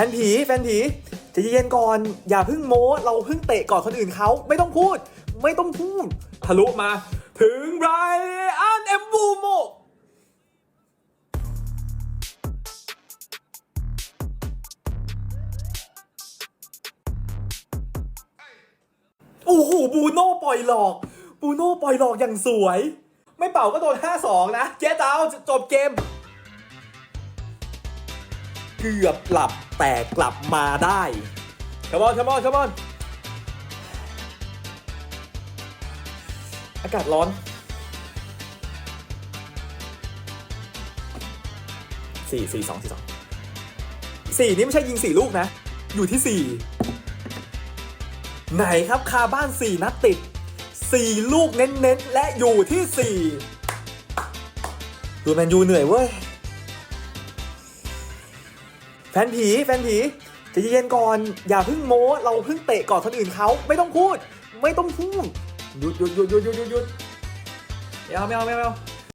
ฟนผี แฟนผีใจะเย็นก่อน อย่าเพิ่งโม้ เราเพิ่งเตะก่อนคนอื่นเขา ไม่ต้องพูด ไม่ต้องพูด ทะลุมา ถึงไรอันเอมบูโมโอ้โห บูโน่ปล่อยหลอก บูโน่ปล่อยหลอกอย่างสวย ไม่เป่าก็โดน 5-2 นะ เจ๊ดาวจบเกม เกือบหลับแต่กลับมาได้ชมอนชมอนชมอนอากาศร้อน สี่สี่สองสี่สองสี่นี่ไม่ใช่ยิงสี่ลูกนะ อยู่ที่สี่ไหนครับคาบ้าน4นัดติด4ลูกเน้นๆ และอยู่ที่4ดูแมนยูเหนื่อยเว้ย ฟนผีแฟนผีใจะเย็นก่อน อย่าเพิ่งโม้ เราเพิ่งเตะก่อนคนอื่นเขาไม่ต้องพูด ไม่ต้องพูดหยุดหยุดหยุดหยุดหยุดหยุดหยุดไม่เอาไม่เอาไม่เอาไม่เอา